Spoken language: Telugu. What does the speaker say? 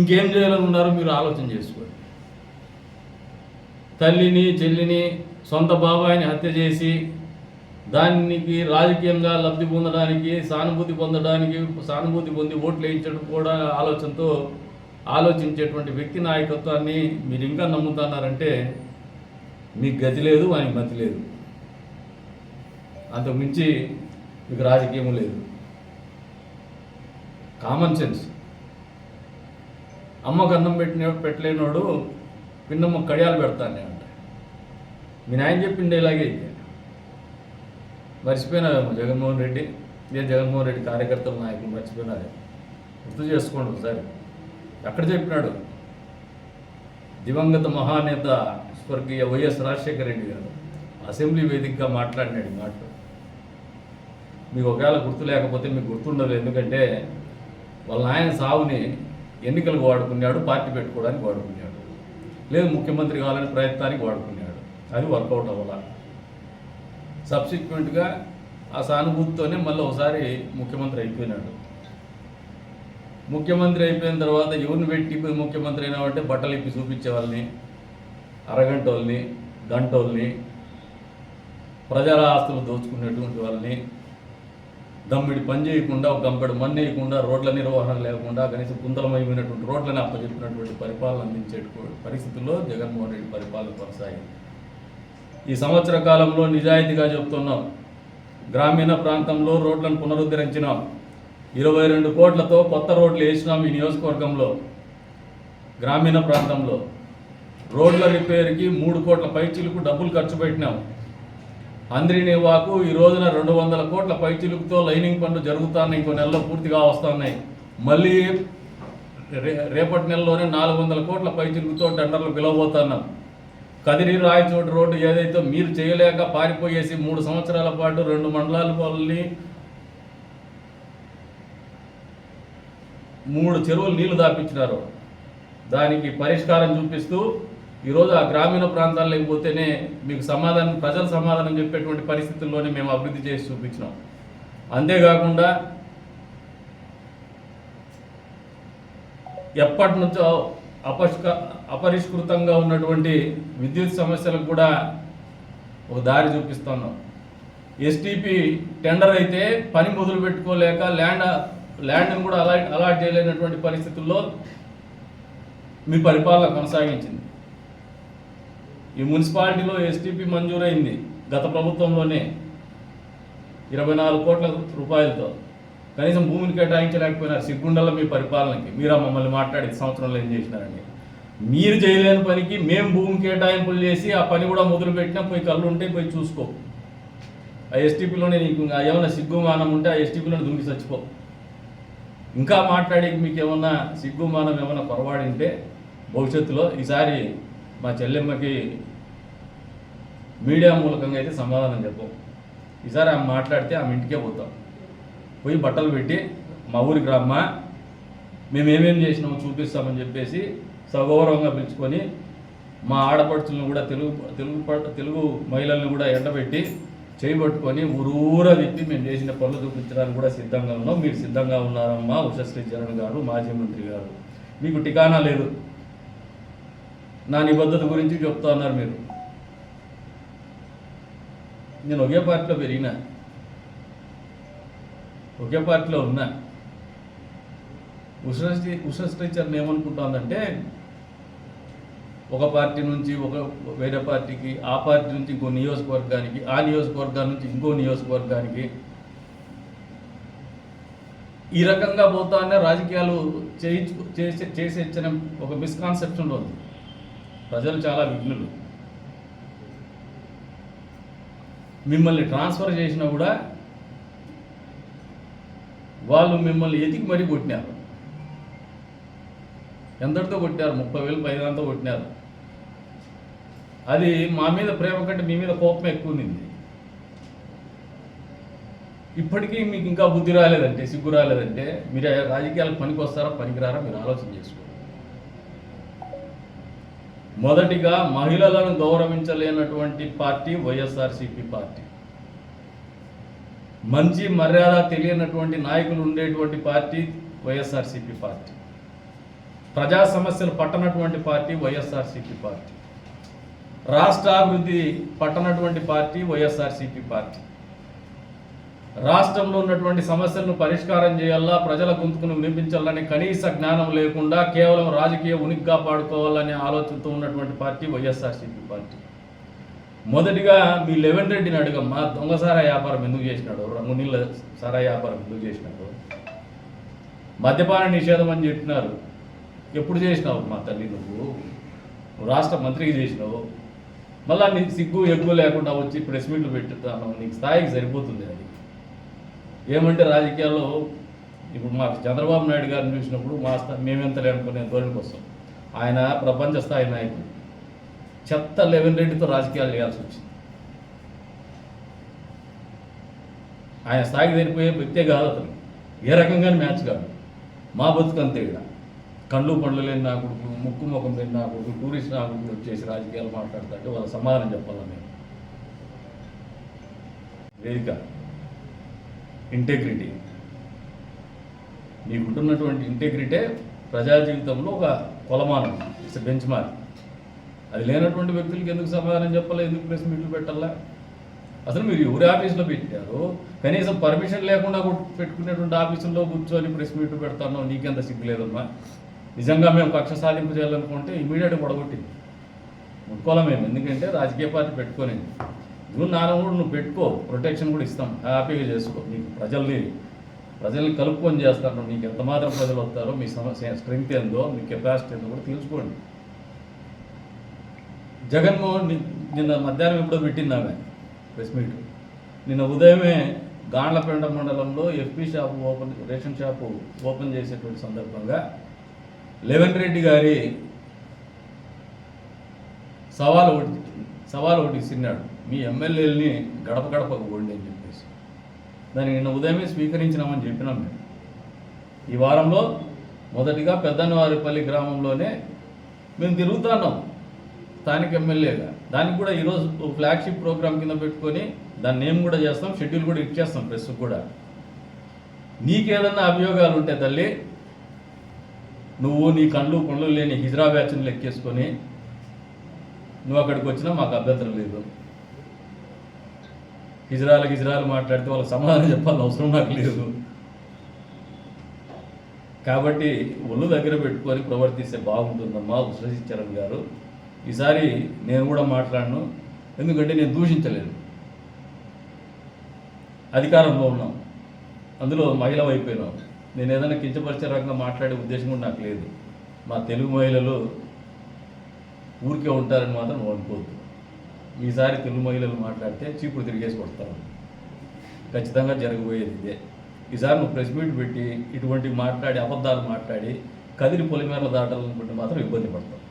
ఇంకేం చేయాలని ఉన్నారో మీరు ఆలోచన చేసుకోండి. తల్లిని చెల్లిని సొంత బాబాయిని హత్య చేసి దానికి రాజకీయంగా లబ్ధి పొందడానికి సానుభూతి పొందడానికి సానుభూతి పొంది ఓట్లు వేయించడం కూడా ఆలోచనతో ఆలోచించేటువంటి వ్యక్తి నాయకత్వాన్ని మీరు ఇంకా నమ్ముతున్నారంటే మీకు గతి లేదు ఆయనకి మతి లేదు. అంతకుమించి మీకు రాజకీయం లేదు. Common sense. అమ్మకు అన్నం పెట్టిన పెట్టలేనోడు పిన్నమ్మ కడియాలు పెడతాను నేను మీ నాయన చెప్పిండే ఇలాగే ఇది. మర్చిపోయినావేమో జగన్మోహన్ రెడ్డి? ఇదే జగన్మోహన్ రెడ్డి కార్యకర్తల నాయకులు మర్చిపోయినారే? గుర్తు చేసుకోండి ఒకసారి. ఎక్కడ చెప్పినాడు? దివంగత మహానేత స్వర్గీయ వైఎస్ రాజశేఖర రెడ్డి గారు అసెంబ్లీ వేదికగా మాట్లాడినాడు మాట. మాటలు మీకు ఒకవేళ గుర్తు లేకపోతే మీకు గుర్తుండదు ఎందుకంటే వాళ్ళ ఆయన సావుని ఎన్నికలకు వాడుకున్నాడు పార్టీ పెట్టుకోవడానికి వాడుకున్నాడు. లేదు ముఖ్యమంత్రి కావాలని ప్రయత్నానికి వాడుకున్నాడు. అది వర్కౌట్ అవ్వాల. సబ్సిక్వెంట్గా ఆ సానుభూతితోనే మళ్ళీ ఒకసారి ముఖ్యమంత్రి అయిపోయినాడు. ముఖ్యమంత్రి అయిపోయిన తర్వాత ఎవరిని పెట్టి ముఖ్యమంత్రి అయినామంటే బట్టలు ఇప్పి చూపించే వాళ్ళని అరగంట వాళ్ళని గంట వాళ్ళని ప్రజల ఆస్తులు దోచుకునేటువంటి వాళ్ళని దమ్మిడి పని చేయకుండా ఒక గంపెడు మన్ను వేయకుండా రోడ్ల నిర్వహణ లేకుండా కనీసం కుంతలమైపోయినటువంటి రోడ్లను అప్పచెప్పినటువంటి పరిపాలన అందించే పరిస్థితుల్లో జగన్మోహన్ రెడ్డి పరిపాలన కొనసాగింది. ఈ సంవత్సర కాలంలో నిజాయితీగా చెప్తున్నాం. గ్రామీణ ప్రాంతంలో రోడ్లను పునరుద్ధరించినాం ఇరవై రెండు కోట్లతో కొత్త రోడ్లు వేసినాం ఈ నియోజకవర్గంలో గ్రామీణ ప్రాంతంలో. రోడ్ల రిపేర్కి మూడు కోట్ల పైచీలకు డబ్బులు ఖర్చు పెట్టినాం. అంద్రినేవాకు ఈ రోజున రెండు వందల కోట్ల పైచిలుకుతో లైనింగ్ పనులు జరుగుతున్నాయి. ఇంకో నెలలో పూర్తిగా వస్తున్నాయి. మళ్ళీ రే రేపటి నెలలోనే నాలుగు వందల కోట్ల పైచిలుకుతో టెండర్లు పిలవబోతున్నాం. కదిరి రాయచోటి రోడ్డు ఏదైతే మీరు చేయలేక పారిపోయేసి మూడు సంవత్సరాల పాటు రెండు మండలాల పాలని మూడు చెరువులు నీళ్ళు దాపించినారు. దానికి పరిష్కారం చూపిస్తూ ఈరోజు ఆ గ్రామీణ ప్రాంతాల్లోకి పోతేనే మీకు సమాధానం ప్రజల సమాధానం చెప్పేటువంటి పరిస్థితుల్లోనే మేము అభివృద్ధి చేసి చూపించినాం. అంతేకాకుండా ఎప్పటి నుంచో అపష్క అపరిష్కృతంగా ఉన్నటువంటి విద్యుత్ సమస్యలకు కూడా ఒక దారి చూపిస్తున్నాం. ఎస్టీపీ టెండర్ అయితే పని మొదలు పెట్టుకోలేక ల్యాండ్ ల్యాండ్ని కూడా అలా అలాట్ చేయలేనటువంటి పరిస్థితుల్లో మీ పరిపాలన కొనసాగించింది. ఈ మున్సిపాలిటీలో ఎస్టీపీ మంజూరైంది గత ప్రభుత్వంలోనే. ఇరవై నాలుగు కోట్ల రూపాయలతో. కనీసం భూమిని కేటాయించలేకపోయినారు. సిగ్గుండల మీ పరిపాలనకి. మీరా మమ్మల్ని మాట్లాడి సంవత్సరంలో ఏం చేసినారండి మీరు చేయలేని పనికి మేము భూమి కేటాయింపులు చేసి ఆ పని కూడా మొదలుపెట్టినా పోయి కళ్ళు ఉంటే పోయి చూసుకో. ఆ ఎస్టీపీలోనే నీకు ఏమైనా సిగ్గుమానం ఉంటే ఆ ఎస్టీపీలోనే దుంగి చచ్చిపో. ఇంకా మాట్లాడేకి మీకు ఏమన్నా సిగ్గుమానం ఏమైనా పొరపాడి ఉంటే భవిష్యత్తులో ఈసారి మా చెల్లెమ్మకి మీడియా మూలకంగా అయితే సమాధానం చెప్పాం. ఈసారి ఆమె మాట్లాడితే ఆమె ఇంటికే పోతాం. పోయి బట్టలు పెట్టి మా ఊరికి రమ్మా మేము ఏమేం చేసినామో చూపిస్తామని చెప్పేసి సగౌరవంగా పిలుచుకొని మా ఆడపడుచులను కూడా తెలుగు తెలుగు తెలుగు మహిళలను కూడా ఎండబెట్టి చేయబట్టుకొని ఊరూరా తిప్పి మేము చేసిన పనులు చూపించడానికి కూడా సిద్ధంగా ఉన్నాం. మీరు సిద్ధంగా ఉన్నారమ్మా ఉషశ్రీ చరణ్ గారు మాజీ మంత్రి గారు. మీకు టికానా లేదు. నా నిబద్ధత గురించి చెప్తా ఉన్నారు మీరు నేను ఒకే పార్టీలో పెరిగినా ఒకే పార్టీలో ఉన్నా ఉషశ్రీ ఉషశ్రీ చరణ్ ఒక పార్టీ నుంచి ఒక వేరే పార్టీకి ఆ పార్టీ నుంచి ఇంకో నియోజకవర్గానికి ఆ నియోజకవర్గం నుంచి ఇంకో నియోజకవర్గానికి ఈ రకంగా పోతానే రాజకీయాలు చేయించు చేసే చేసే ఒక మిస్కాన్సెప్షన్ ఉంది ప్రజలు చాలా విఘ్నులు. మిమ్మల్ని ట్రాన్స్ఫర్ చేసినా కూడా వాళ్ళు మిమ్మల్ని ఎతికి మరీ కొట్టినారు. ఎంతటితో కొట్టారు ముప్పై వేలు పైదాంతో కొట్టినారు. అది మా మీద ప్రేమ కంటే మీ మీద కోపం ఎక్కువ ఉంది ఇప్పటికీ మీకు ఇంకా బుద్ధి రాలేదంటే సిగ్గు రాలేదంటే మీరు రాజకీయాలకు పనికి వస్తారా పనికిరారా మీరు ఆలోచన చేసుకోండి. మొదటిగా మహిళలను గౌరవించలేనటువంటి పార్టీ వైఎస్ఆర్సీపీ పార్టీ. మంచి మర్యాద తెలియనటువంటి నాయకులు ఉండేటువంటి పార్టీ వైఎస్ఆర్సీపీ పార్టీ. ప్రజా సమస్యలు పట్టనటువంటి పార్టీ వైఎస్ఆర్సీపీ పార్టీ. రాష్ట్రాభివృద్ధి పట్టనటువంటి పార్టీ వైఎస్ఆర్సీపీ పార్టీ. రాష్ట్రంలో ఉన్నటువంటి సమస్యలను పరిష్కారం చేయాలా ప్రజల గొంతుకును వినిపించాలని కనీస జ్ఞానం లేకుండా కేవలం రాజకీయ ఉనికి కాపాడుకోవాలనే ఆలోచనతో ఉన్నటువంటి పార్టీ వైఎస్ఆర్సీపీ పార్టీ. మొదటిగా మీ లెవెన్ రెడ్డిని అడగమ్మా దొంగ సారా వ్యాపారం ఎందుకు చేసినాడు? రంగు నీళ్ళ సారా వ్యాపారం ఎందుకు చేసినాడు? మద్యపాన నిషేధం అని చెప్పినారు. ఎప్పుడు చేసినావు మా తల్లి నువ్వు? రాష్ట్ర మంత్రికి చేసినావు. మళ్ళా నీకు సిగ్గు ఎగ్గు లేకుండా వచ్చి ప్రెస్ మీట్లు పెట్టుతాను నీకు స్థాయికి సరిపోతుంది అది. ఏమంటే రాజకీయాల్లో ఇప్పుడు మాకు చంద్రబాబు నాయుడు గారిని చూసినప్పుడు మా స్థా మేమెంత అనుకునే ధోరణికి వస్తాం. ఆయన ప్రపంచ స్థాయి నాయకుడు. చెత్త లెవెన్ రెడ్డితో రాజకీయాలు చేయాల్సి వచ్చింది. ఆయన స్థాయికి సరిపోయే వ్యక్తే కాదు అతను. ఏ రకంగానే మ్యాచ్ కాదు. మా బతుకంతే ఇక్కడ కళ్ళు పండ్లు లేని నా కొడుకు ముక్కు ముఖం లేని నా కొడుకు టూరిస్ట్ నా కొడుకు వచ్చేసి రాజకీయాలు మాట్లాడుతుంటే వాళ్ళ సమాధానం చెప్పాలని నేను? వేదిక. ఇంటెగ్రిటీ మీకుంటున్నటువంటి ఇంటెగ్రిటే ప్రజా జీవితంలో ఒక కొలమానం. ఇట్స్ బెంచ్ మార్క్ అది లేనటువంటి వ్యక్తులకి ఎందుకు సమాధానం చెప్పాలి? ఎందుకు ప్రెస్ మీట్లు పెట్టాలా? అసలు మీరు ఎవరి ఆఫీస్లో పెట్టారు? కనీసం పర్మిషన్ లేకుండా పెట్టుకునేటువంటి ఆఫీసుల్లో కూర్చొని ప్రెస్ మీట్లు పెడతాను నీకెంత సిగ్గు లేదమ్మా? నిజంగా మేము కక్ష సాధింపు చేయాలనుకుంటే ఇమీడియట్గా పొడగొట్టింది ముట్టుకోవాలి మేము ఎందుకంటే రాజకీయ పార్టీ పెట్టుకోలేదు. నువ్వు నాన్న కూడా నువ్వు పెట్టుకో. ప్రొటెక్షన్ కూడా ఇస్తాం. హ్యాపీగా చేసుకో. నీకు ప్రజల్ని ప్రజల్ని కలుపుకొని చేస్తాను. నీకు ఎంత మాత్రం ప్రజలు వస్తారో మీ సమస్య స్ట్రెంగ్త్ ఏందో మీ కెపాసిటీ ఏందో కూడా తెలుసుకోండి. జగన్మోహన్ నిన్న మధ్యాహ్నం ఎప్పుడో పెట్టింది ఆమె ప్రెస్ మీట్. నిన్న ఉదయమే గాండ్లపేంట మండలంలో FP shop open ration shop open చేసేటువంటి సందర్భంగా లెవెన్ రెడ్డి గారి సవాల్ ఒకటి సవాల్ ఒకటి ఇస్తున్నాడు. మీ ఎమ్మెల్యేలని గడప గడపకు పోండి అని చెప్పేసి. దాన్ని నిన్న ఉదయమే స్వీకరించినామని చెప్పినాం మేము. ఈ వారంలో మొదటిగా పెద్దన్నవారిపల్లి గ్రామంలోనే మేము తిరుగుతున్నాం స్థానిక ఎమ్మెల్యేగా. దానికి కూడా ఈరోజు ఒక ఫ్లాగ్షిప్ ప్రోగ్రామ్ కింద పెట్టుకొని దాన్ని నేమ్ కూడా చేస్తాం షెడ్యూల్ కూడా ఇచ్చేస్తాం ప్రెస్ కూడా. నీకేదన్నా అభియోగాలు ఉంటే తల్లి నువ్వు నీ కళ్ళు పనులు లేని హిజ్రా బ్యాచ్ని లెక్కేసుకొని నువ్వు అక్కడికి వచ్చినా మాకు అభ్యంతరం లేదు. ఇజ్రాయల్కి ఇజ్రాయల్ మాట్లాడితే వాళ్ళకి సమాధానం చెప్పాల్సిన అవసరం నాకు లేదు. కాబట్టి ఒళ్ళు దగ్గర పెట్టుకొని ప్రవర్తిస్తే బాగుంటుందమ్మా ఉశ్వసి చరణ్ గారు. ఈసారి నేను కూడా మాట్లాడను. ఎందుకంటే నేను దూషించలేదు అధికారంలో ఉన్నాం. అందులో మహిళ అయిపోయినాం నేను ఏదైనా కించపరిచే రకంగా మాట్లాడే ఉద్దేశం కూడా నాకు లేదు. మా తెలుగు మహిళలు ఊరికే ఉంటారని మాత్రం అనుకోవద్దు. ఈసారి తెలుగు మహిళలు మాట్లాడితే చీపురు తిరిగేసి కొడతారు. ఖచ్చితంగా జరగబోయేది ఇదే. ఈసారి నువ్వు ప్రెస్ మీట్ పెట్టి ఇటువంటి మాట్లాడి అబద్ధాలు మాట్లాడి కదిరి పొలిమేరలు దాటాలనుకుంటే మాత్రం ఇబ్బంది పడతావు.